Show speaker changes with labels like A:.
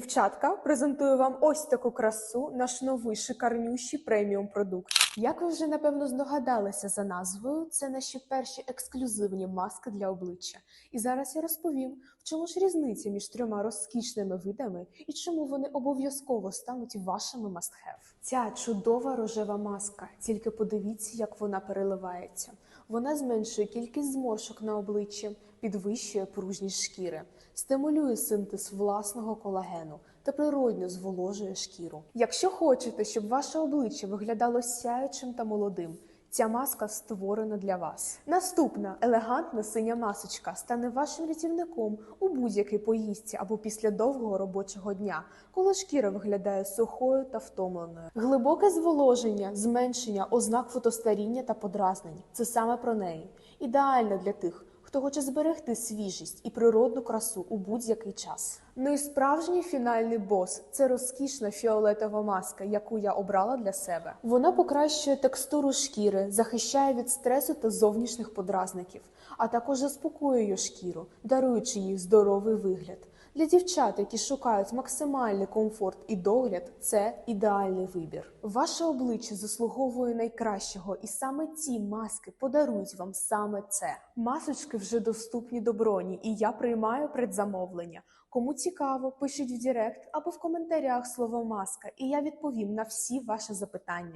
A: Дівчатка, презентую вам ось таку красу, наш новий шикарнющий преміум продукт. Як ви вже напевно здогадалися за назвою, це наші перші ексклюзивні маски для обличчя. І зараз я розповім, в чому ж різниця між трьома розкішними видами і чому вони обов'язково стануть вашими must-have. Ця чудова рожева маска, тільки подивіться, як вона переливається. Вона зменшує кількість зморшок на обличчі, підвищує пружність шкіри, стимулює синтез власного колагену та природньо зволожує шкіру. Якщо хочете, щоб ваше обличчя виглядало сяючим та молодим, ця маска створена для вас. Наступна елегантна синя масочка стане вашим рятівником у будь-якій поїздці або після довгого робочого дня, коли шкіра виглядає сухою та втомленою. Глибоке зволоження, зменшення ознак фотостаріння та подразнень це саме про неї. Ідеально для тих, хто хоче зберегти свіжість і природну красу у будь-який час. Ну і справжній фінальний бос це розкішна фіолетова маска, яку я обрала для себе. Вона покращує текстуру шкіри, захищає від стресу та зовнішніх подразників, а також заспокоює шкіру, даруючи їй здоровий вигляд. Для дівчат, які шукають максимальний комфорт і догляд, це ідеальний вибір. Ваше обличчя заслуговує найкращого, і саме ці маски подарують вам саме це. Масочки вже доступні до броні, і я приймаю предзамовлення. Кому цікаво, пишіть в Директ або в коментарях слово маска, і я відповім на всі ваші запитання.